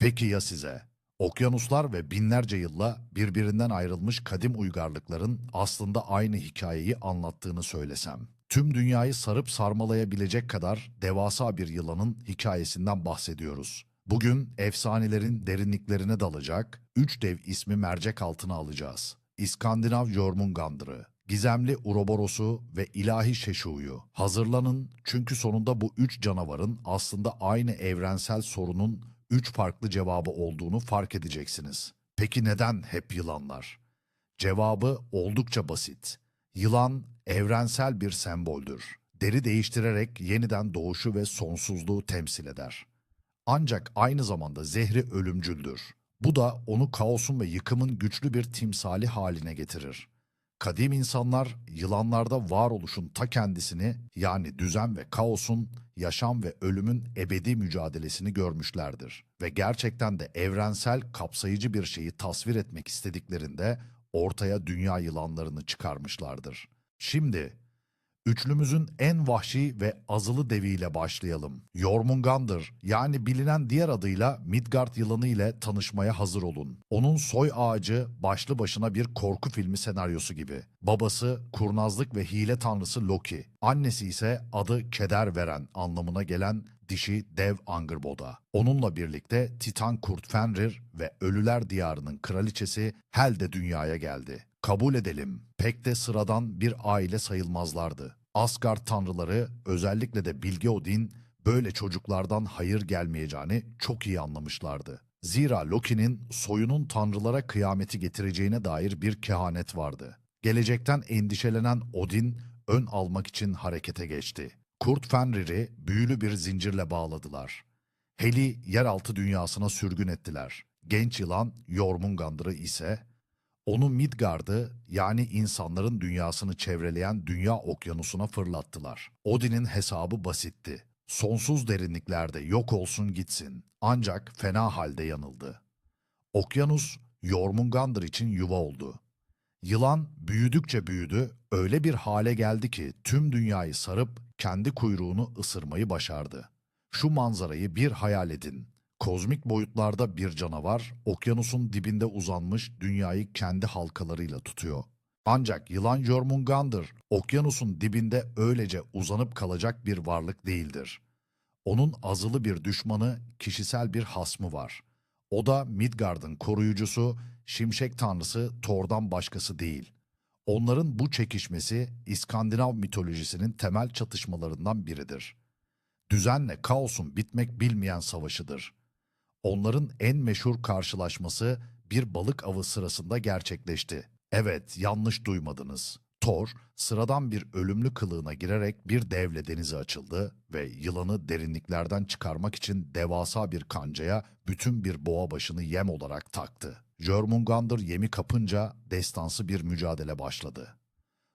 Peki ya size? Okyanuslar ve binlerce yılla birbirinden ayrılmış kadim uygarlıkların aslında aynı hikayeyi anlattığını söylesem. Tüm dünyayı sarıp sarmalayabilecek kadar devasa bir yılanın hikayesinden bahsediyoruz. Bugün efsanelerin derinliklerine dalacak, üç dev ismi mercek altına alacağız. İskandinav Jormungandr'ı, gizemli Uroboros'u ve ilahi Şeşu'yu. Hazırlanın çünkü sonunda bu üç canavarın aslında aynı evrensel sorunun üç farklı cevabı olduğunu fark edeceksiniz. Peki neden hep yılanlar? Cevabı oldukça basit. Yılan evrensel bir semboldür. Deri değiştirerek yeniden doğuşu ve sonsuzluğu temsil eder. Ancak aynı zamanda zehri ölümcüldür. Bu da onu kaosun ve yıkımın güçlü bir timsali haline getirir. Kadim insanlar yılanlarda varoluşun ta kendisini yani düzen ve kaosun, yaşam ve ölümün ebedi mücadelesini görmüşlerdir. Ve gerçekten de evrensel kapsayıcı bir şeyi tasvir etmek istediklerinde ortaya dünya yılanlarını çıkarmışlardır. Şimdi Üçlümüzün en vahşi ve azılı deviyle başlayalım. Jormungandr yani bilinen diğer adıyla Midgard yılanı ile tanışmaya hazır olun. Onun soy ağacı başlı başına bir korku filmi senaryosu gibi. Babası kurnazlık ve hile tanrısı Loki. Annesi ise adı keder veren anlamına gelen dişi dev Angerboda. Onunla birlikte Titan kurt Fenrir ve Ölüler Diyarı'nın kraliçesi Hel de dünyaya geldi. Kabul edelim, pek de sıradan bir aile sayılmazlardı. Asgard tanrıları, özellikle de Bilge Odin, böyle çocuklardan hayır gelmeyeceğini çok iyi anlamışlardı. Zira Loki'nin soyunun tanrılara kıyameti getireceğine dair bir kehanet vardı. Gelecekten endişelenen Odin, ön almak için harekete geçti. Kurt Fenrir'i büyülü bir zincirle bağladılar. Hel'i yeraltı dünyasına sürgün ettiler. Genç yılan Jormungandr'ı ise onu Midgard'ı yani insanların dünyasını çevreleyen dünya okyanusuna fırlattılar. Odin'in hesabı basitti. Sonsuz derinliklerde yok olsun gitsin. Ancak fena halde yanıldı. Okyanus Jormungandr için yuva oldu. Yılan büyüdükçe büyüdü, öyle bir hale geldi ki tüm dünyayı sarıp kendi kuyruğunu ısırmayı başardı. Şu manzarayı bir hayal edin. Kozmik boyutlarda bir canavar, okyanusun dibinde uzanmış dünyayı kendi halkalarıyla tutuyor. Ancak yılan Jormungandr, okyanusun dibinde öylece uzanıp kalacak bir varlık değildir. Onun azılı bir düşmanı, kişisel bir hasmı var. O da Midgard'ın koruyucusu, şimşek tanrısı Thor'dan başkası değil. Onların bu çekişmesi İskandinav mitolojisinin temel çatışmalarından biridir. Düzenle kaosun bitmek bilmeyen savaşıdır. Onların en meşhur karşılaşması bir balık avı sırasında gerçekleşti. Evet, yanlış duymadınız. Thor, sıradan bir ölümlü kılığına girerek bir devle denize açıldı ve yılanı derinliklerden çıkarmak için devasa bir kancaya bütün bir boğa başını yem olarak taktı. Jörmungandr yemi kapınca destansı bir mücadele başladı.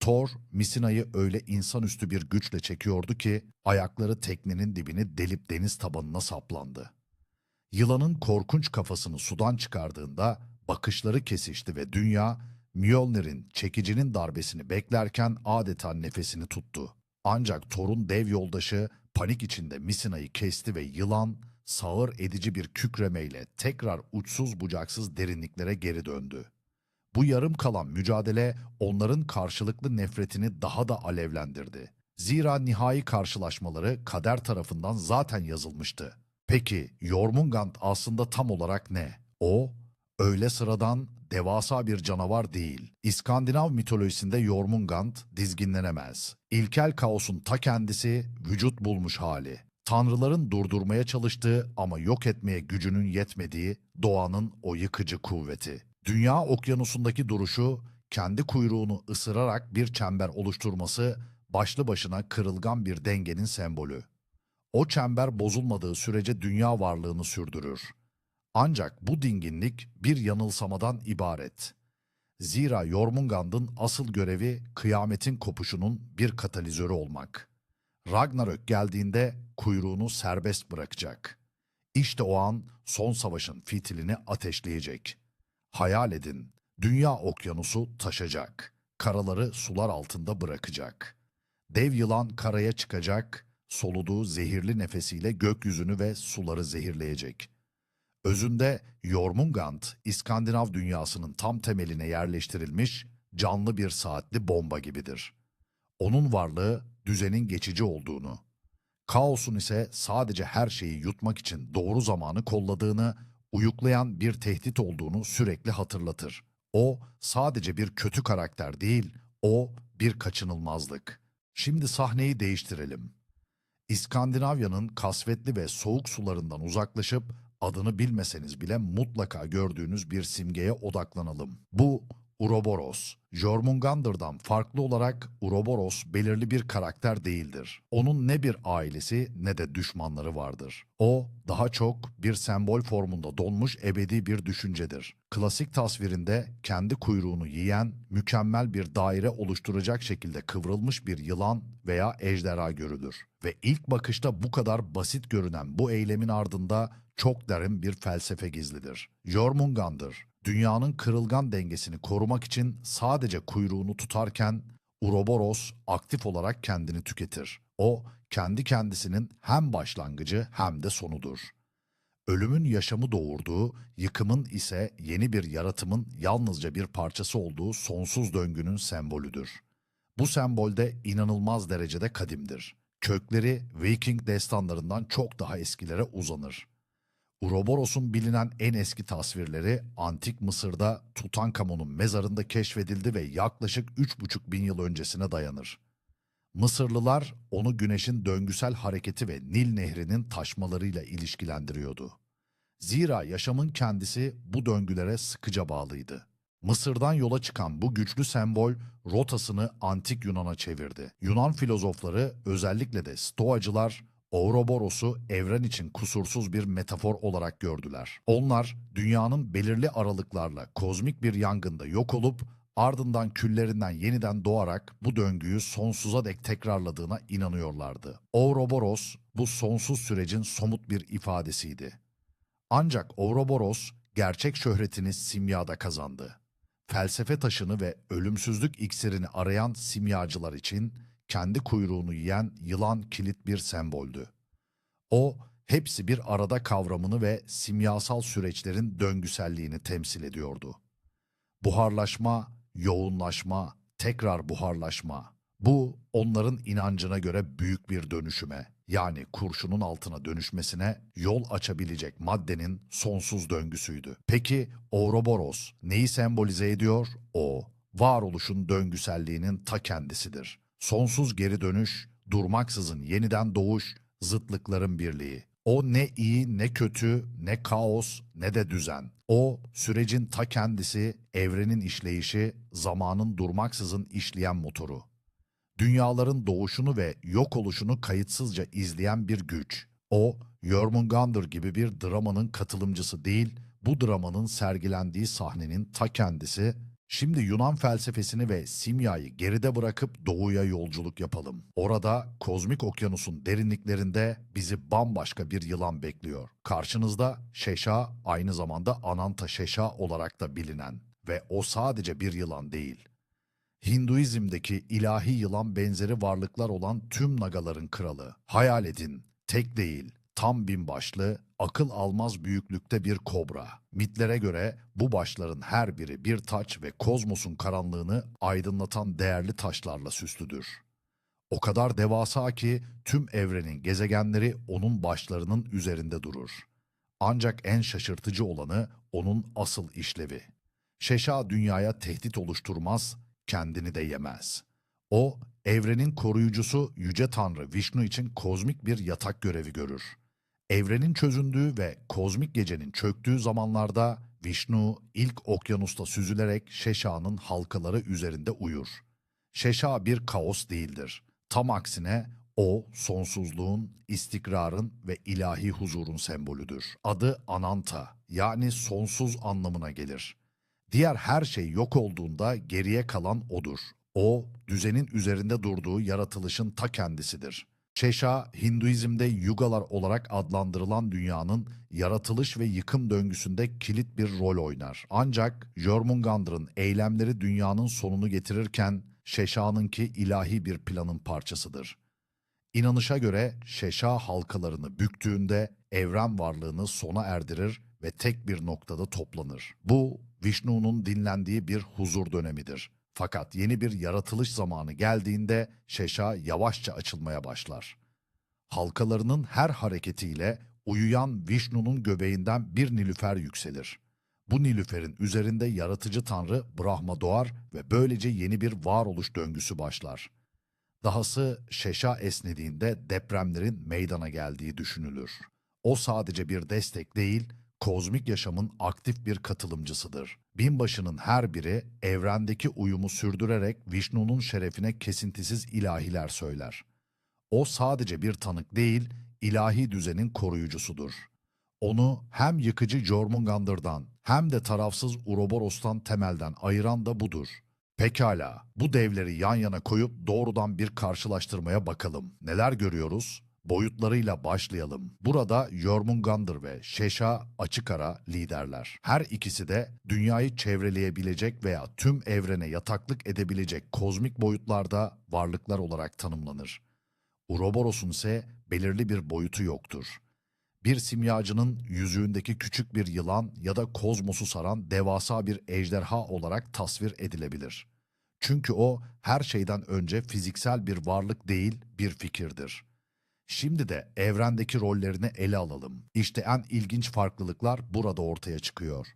Thor, Misina'yı öyle insanüstü bir güçle çekiyordu ki ayakları teknenin dibini delip deniz tabanına saplandı. Yılanın korkunç kafasını sudan çıkardığında bakışları kesişti ve dünya Mjolnir'in çekicinin darbesini beklerken adeta nefesini tuttu. Ancak Thor'un dev yoldaşı panik içinde Misina'yı kesti ve yılan sağır edici bir kükremeyle tekrar uçsuz bucaksız derinliklere geri döndü. Bu yarım kalan mücadele onların karşılıklı nefretini daha da alevlendirdi. Zira nihai karşılaşmaları kader tarafından zaten yazılmıştı. Peki Jormungand aslında tam olarak ne? O, öyle sıradan, devasa bir canavar değil. İskandinav mitolojisinde Jormungand dizginlenemez. İlkel kaosun ta kendisi, vücut bulmuş hali. Tanrıların durdurmaya çalıştığı ama yok etmeye gücünün yetmediği doğanın o yıkıcı kuvveti. Dünya okyanusundaki duruşu, kendi kuyruğunu ısırarak bir çember oluşturması başlı başına kırılgan bir dengenin sembolü. O çember bozulmadığı sürece dünya varlığını sürdürür. Ancak bu dinginlik bir yanılsamadan ibaret. Zira Jormungand'ın asıl görevi kıyametin kopuşunun bir katalizörü olmak. Ragnarök geldiğinde kuyruğunu serbest bırakacak. İşte o an son savaşın fitilini ateşleyecek. Hayal edin, dünya okyanusu taşacak. Karaları sular altında bırakacak. Dev yılan karaya çıkacak, soluduğu zehirli nefesiyle gökyüzünü ve suları zehirleyecek. Özünde Jormungand, İskandinav dünyasının tam temeline yerleştirilmiş canlı bir saatli bomba gibidir. Onun varlığı düzenin geçici olduğunu, kaosun ise sadece her şeyi yutmak için doğru zamanı kolladığını, uyuklayan bir tehdit olduğunu sürekli hatırlatır. O sadece bir kötü karakter değil, o bir kaçınılmazlık. Şimdi sahneyi değiştirelim. İskandinavya'nın kasvetli ve soğuk sularından uzaklaşıp adını bilmeseniz bile mutlaka gördüğünüz bir simgeye odaklanalım. Bu Uroboros. Jormungandr'dan farklı olarak Uroboros belirli bir karakter değildir. Onun ne bir ailesi ne de düşmanları vardır. O daha çok bir sembol formunda donmuş ebedi bir düşüncedir. Klasik tasvirinde kendi kuyruğunu yiyen, mükemmel bir daire oluşturacak şekilde kıvrılmış bir yılan veya ejderha görülür. Ve ilk bakışta bu kadar basit görünen bu eylemin ardında çok derin bir felsefe gizlidir. Jormungandr, dünyanın kırılgan dengesini korumak için sadece kuyruğunu tutarken Uroboros aktif olarak kendini tüketir. O, kendi kendisinin hem başlangıcı hem de sonudur. Ölümün yaşamı doğurduğu, yıkımın ise yeni bir yaratımın yalnızca bir parçası olduğu sonsuz döngünün sembolüdür. Bu sembolde inanılmaz derecede kadimdir. Kökleri Viking destanlarından çok daha eskilere uzanır. Uroboros'un bilinen en eski tasvirleri Antik Mısır'da Tutankamon'un mezarında keşfedildi ve yaklaşık 3,5 bin yıl öncesine dayanır. Mısırlılar onu güneşin döngüsel hareketi ve Nil Nehri'nin taşmalarıyla ilişkilendiriyordu. Zira yaşamın kendisi bu döngülere sıkıca bağlıydı. Mısır'dan yola çıkan bu güçlü sembol rotasını antik Yunan'a çevirdi. Yunan filozofları özellikle de Stoacılar Ouroboros'u evren için kusursuz bir metafor olarak gördüler. Onlar dünyanın belirli aralıklarla kozmik bir yangında yok olup ardından küllerinden yeniden doğarak bu döngüyü sonsuza dek tekrarladığına inanıyorlardı. Ouroboros bu sonsuz sürecin somut bir ifadesiydi. Ancak Ouroboros gerçek şöhretini simyada kazandı. Felsefe taşını ve ölümsüzlük iksirini arayan simyacılar için kendi kuyruğunu yiyen yılan kilit bir semboldü. O, hepsi bir arada kavramını ve simyasal süreçlerin döngüselliğini temsil ediyordu. Buharlaşma, yoğunlaşma, tekrar buharlaşma. Bu onların inancına göre büyük bir dönüşüme, yani kurşunun altına dönüşmesine yol açabilecek maddenin sonsuz döngüsüydü. Peki Ouroboros neyi sembolize ediyor? O, varoluşun döngüselliğinin ta kendisidir. Sonsuz geri dönüş, durmaksızın yeniden doğuş, zıtlıkların birliği. O ne iyi ne kötü, ne kaos ne de düzen. O sürecin ta kendisi, evrenin işleyişi, zamanın durmaksızın işleyen motoru. Dünyaların doğuşunu ve yok oluşunu kayıtsızca izleyen bir güç. O, Jormungandr gibi bir dramanın katılımcısı değil, bu dramanın sergilendiği sahnenin ta kendisi Şimdi Yunan felsefesini ve simyayı geride bırakıp doğuya yolculuk yapalım. Orada kozmik okyanusun derinliklerinde bizi bambaşka bir yılan bekliyor. Karşınızda Şeşa aynı zamanda Ananta Şeşa olarak da bilinen ve o sadece bir yılan değil. Hinduizm'deki ilahi yılan benzeri varlıklar olan tüm nagaların kralı. Hayal edin, tek değil, tam bin başlı, akıl almaz büyüklükte bir kobra. Mitlere göre bu başların her biri bir taç ve kozmosun karanlığını aydınlatan değerli taşlarla süslüdür. O kadar devasa ki tüm evrenin gezegenleri onun başlarının üzerinde durur. Ancak en şaşırtıcı olanı onun asıl işlevi. Şeşa dünyaya tehdit oluşturmaz, kendini de yemez. O, evrenin koruyucusu Yüce Tanrı Vishnu için kozmik bir yatak görevi görür. Evrenin çözündüğü ve kozmik gecenin çöktüğü zamanlarda Vishnu ilk okyanusta süzülerek Şeşa'nın halkaları üzerinde uyur. Şeşa bir kaos değildir. Tam aksine o sonsuzluğun, istikrarın ve ilahi huzurun sembolüdür. Adı Ananta yani sonsuz anlamına gelir. Diğer her şey yok olduğunda geriye kalan odur. O, düzenin üzerinde durduğu yaratılışın ta kendisidir. Şeşa, Hinduizm'de yugalar olarak adlandırılan dünyanın yaratılış ve yıkım döngüsünde kilit bir rol oynar. Ancak Jormungandr'ın eylemleri dünyanın sonunu getirirken Şeşa'nınki ilahi bir planın parçasıdır. İnanışa göre Şeşa halkalarını büktüğünde evren varlığını sona erdirir ve tek bir noktada toplanır. Bu Vishnu'nun dinlendiği bir huzur dönemidir. Fakat yeni bir yaratılış zamanı geldiğinde Şeşa yavaşça açılmaya başlar. Halkalarının her hareketiyle uyuyan Vishnu'nun göbeğinden bir nilüfer yükselir. Bu nilüferin üzerinde yaratıcı tanrı Brahma doğar ve böylece yeni bir varoluş döngüsü başlar. Dahası Şeşa esnediğinde depremlerin meydana geldiği düşünülür. O sadece bir destek değil, kozmik yaşamın aktif bir katılımcısıdır. Binbaşının her biri evrendeki uyumu sürdürerek Vishnu'nun şerefine kesintisiz ilahiler söyler. O sadece bir tanık değil, ilahi düzenin koruyucusudur. Onu hem yıkıcı Jormungandr'dan hem de tarafsız Uroboros'tan temelden ayıran da budur. Pekala, bu devleri yan yana koyup doğrudan bir karşılaştırmaya bakalım. Neler görüyoruz? Boyutlarıyla başlayalım. Burada Jormungandr ve Şeşa açık ara liderler. Her ikisi de dünyayı çevreleyebilecek veya tüm evrene yataklık edebilecek kozmik boyutlarda varlıklar olarak tanımlanır. Uroboros'un ise belirli bir boyutu yoktur. Bir simyacının yüzüğündeki küçük bir yılan ya da kozmosu saran devasa bir ejderha olarak tasvir edilebilir. Çünkü o her şeyden önce fiziksel bir varlık değil, bir fikirdir. Şimdi de evrendeki rollerini ele alalım. İşte en ilginç farklılıklar burada ortaya çıkıyor.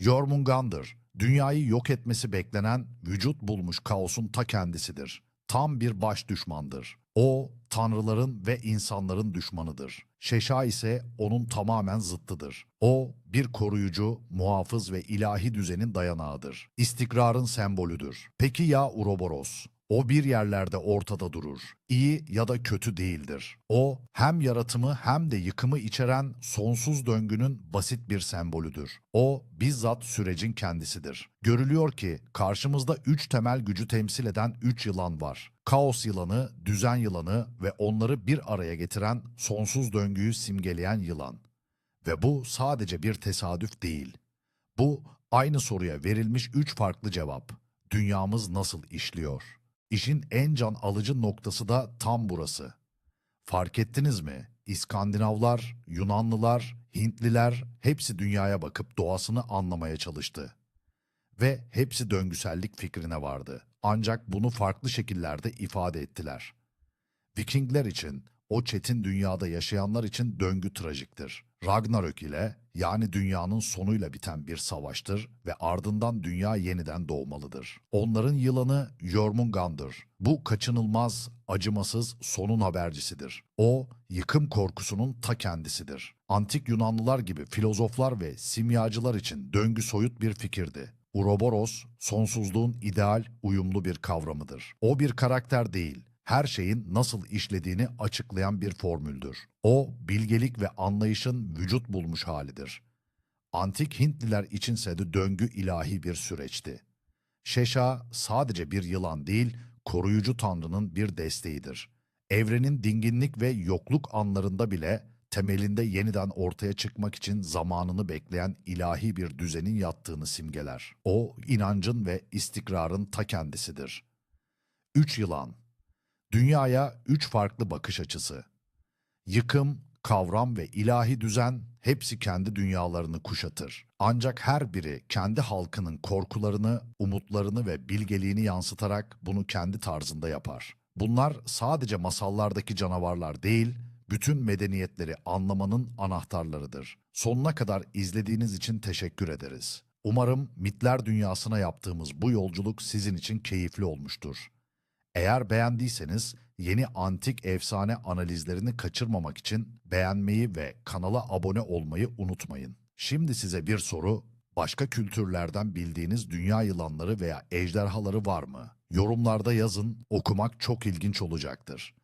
Jormungandr, dünyayı yok etmesi beklenen, vücut bulmuş kaosun ta kendisidir. Tam bir baş düşmandır. O, tanrıların ve insanların düşmanıdır. Şeşa ise onun tamamen zıttıdır. O, bir koruyucu, muhafız ve ilahi düzenin dayanağıdır. İstikrarın sembolüdür. Peki ya Uroboros? O bir yerlerde ortada durur. İyi ya da kötü değildir. O hem yaratımı hem de yıkımı içeren sonsuz döngünün basit bir sembolüdür. O bizzat sürecin kendisidir. Görülüyor ki karşımızda üç temel gücü temsil eden üç yılan var. Kaos yılanı, düzen yılanı ve onları bir araya getiren sonsuz döngüyü simgeleyen yılan. Ve bu sadece bir tesadüf değil. Bu aynı soruya verilmiş üç farklı cevap. Dünyamız nasıl işliyor? İşin en can alıcı noktası da tam burası. Fark ettiniz mi? İskandinavlar, Yunanlılar, Hintliler hepsi dünyaya bakıp doğasını anlamaya çalıştı. Ve hepsi döngüsellik fikrine vardı. Ancak bunu farklı şekillerde ifade ettiler. Vikingler için, o çetin dünyada yaşayanlar için döngü trajiktir. Ragnarök ile yani dünyanın sonuyla biten bir savaştır ve ardından dünya yeniden doğmalıdır. Onların yılanı Jormungandr. Bu kaçınılmaz, acımasız sonun habercisidir. O, yıkım korkusunun ta kendisidir. Antik Yunanlılar gibi filozoflar ve simyacılar için döngü soyut bir fikirdi. Uroboros, sonsuzluğun ideal, uyumlu bir kavramıdır. O bir karakter değil, her şeyin nasıl işlediğini açıklayan bir formüldür. O, bilgelik ve anlayışın vücut bulmuş halidir. Antik Hintliler içinse de döngü ilahi bir süreçti. Şeşa sadece bir yılan değil, koruyucu tanrının bir desteğidir. Evrenin dinginlik ve yokluk anlarında bile temelinde yeniden ortaya çıkmak için zamanını bekleyen ilahi bir düzenin yattığını simgeler. O, inancın ve istikrarın ta kendisidir. Üç yılan Dünyaya üç farklı bakış açısı. Yıkım, kavram ve ilahi düzen hepsi kendi dünyalarını kuşatır. Ancak her biri kendi halkının korkularını, umutlarını ve bilgeliğini yansıtarak bunu kendi tarzında yapar. Bunlar sadece masallardaki canavarlar değil, bütün medeniyetleri anlamanın anahtarlarıdır. Sonuna kadar izlediğiniz için teşekkür ederiz. Umarım mitler dünyasına yaptığımız bu yolculuk sizin için keyifli olmuştur. Eğer beğendiyseniz yeni antik efsane analizlerini kaçırmamak için beğenmeyi ve kanala abone olmayı unutmayın. Şimdi size bir soru. Başka kültürlerden bildiğiniz dünya yılanları veya ejderhaları var mı? Yorumlarda yazın, okumak çok ilginç olacaktır.